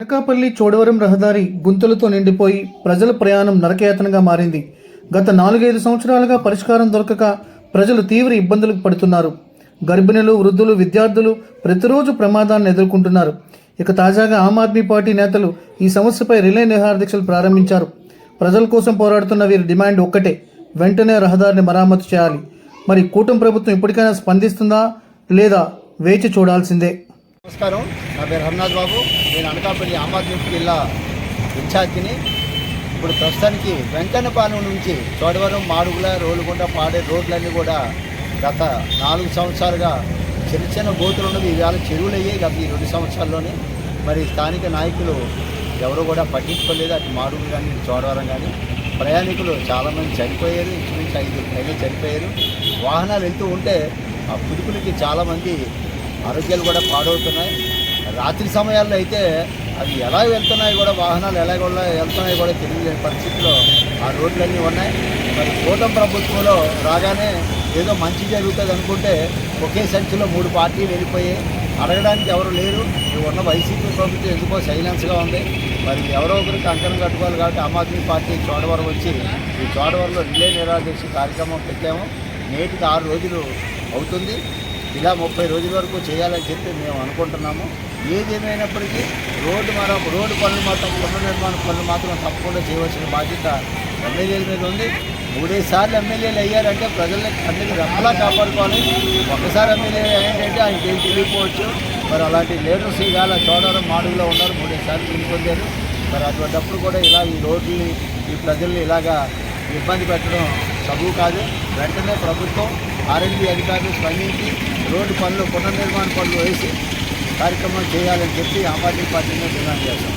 అనకాపల్లి చోడవరం రహదారి గుంతలతో నిండిపోయి ప్రజల ప్రయాణం నరకయాతనగా మారింది. గత నాలుగైదు సంవత్సరాలుగా పరిష్కారం దొరకక ప్రజలు తీవ్ర ఇబ్బందులకు పడుతున్నారు. గర్భిణులు వృద్ధులు విద్యార్థులు ప్రతిరోజు ప్రమాదాన్ని ఎదుర్కొంటున్నారు. ఇక తాజాగా ఆమ్ ఆద్మీ పార్టీ నేతలు ఈ సమస్యపై రిలే నిహారదీక్షలు ప్రారంభించారు. ప్రజల కోసం పోరాడుతున్న వీరి డిమాండ్ ఒక్కటే వెంటనే రహదారిని మరామతు చేయాలి. మరి కూటమి ప్రభుత్వం ఇప్పటికైనా స్పందిస్తుందా లేదా వేచి చూడాల్సిందే. నమస్కారం. నా పేరు హరినాథ్ బాబు. నేను అనకాపల్లి ఆమ్ ఆద్మీ జిల్లా ఇన్ఛార్జిని. ఇప్పుడు ప్రస్తుతానికి వెంకన్నపాలెం నుంచి చోడవరం మాడుగుల రోలుగుంట పాడే రోడ్లన్నీ కూడా గత నాలుగు సంవత్సరాలుగా చిన్న చిన్న గోతులు ఉన్నవి. ఇవాళ చెరువులు అయ్యాయి గత ఈ రెండు సంవత్సరాల్లోనే. మరి స్థానిక నాయకులు ఎవరు కూడా పట్టించుకోలేదు. అటు మాడుగులు కానీ చోడవరం కానీ ప్రయాణికులు చాలామంది చనిపోయారు. ఇంచుమించు ఐదు పైన చనిపోయారు. వాహనాలు వెళ్తూ ఉంటే ఆ పుదుకులకి చాలామంది ఆరోగ్యాలు కూడా పాడవుతున్నాయి. రాత్రి సమయాల్లో అయితే అవి ఎలా వెళ్తున్నాయి కూడా వాహనాలు ఎలా కూడా వెళ్తున్నాయి కూడా తెలియలేని పరిస్థితిలో ఆ రోడ్లన్నీ ఉన్నాయి. మరి కూటమి ప్రభుత్వంలో రాగానే ఏదో మంచి జరుగుతుంది అనుకుంటే ఒకే సంచిలో మూడు పార్టీలు వెళ్ళిపోయాయి. అడగడానికి ఎవరు లేరు. ఉన్న వైసీపీ ప్రభుత్వం ఎందుకో సైలెన్స్గా ఉంది. మరి ఎవరో ఒకరికి కంకణం కట్టుకోవాలి కాబట్టి ఆమ్ ఆద్మీ పార్టీ చోడవరం వచ్చి ఈ చోడవరంలో రిలే నిరాదేశ కార్యక్రమం పెట్టాము. నేటికి ఆరు రోజులు అవుతుంది. ఇలా ముప్పై రోజుల వరకు చేయాలని చెప్పి మేము అనుకుంటున్నాము. ఏది ఏమైనప్పటికీ రోడ్డు మరొక రోడ్డు పనులు మాత్రం పునర్నిర్మాణ పనులు మాత్రం తప్పకుండా చేయవలసిన బాధ్యత ఎమ్మెల్యేల మీద ఉంది. మూడేసార్లు ఎమ్మెల్యేలు అయ్యారంటే ప్రజల్ని కన్నులు రెప్పలా కాపాడుకోవాలి. ఒకసారి ఎమ్మెల్యేలు అయ్యారంటే ఆయన ఏం తెలియకపోవచ్చు. మరి అలాంటి లీడర్స్ ఇవాళ చోడవరం మాడుగులో ఉన్నారు మూడేసార్లు గెలుపొందారు మరి అటువంటిప్పుడు కూడా ఇలా ఈ రోడ్లని ఈ ప్రజల్ని ఇలాగా ఇబ్బంది పెట్టడం సబూ కాదు వెంటనే ప్రభుత్వం ఆర్ఎండ్బి అధికారులు స్పందించి రోడ్డు పనులు పునర్నిర్మాణ పనులు వేసి కార్యక్రమం చేయాలని చెప్పి ఆమ్ ఆద్మీ పార్టీని డిమాండ్ చేస్తాం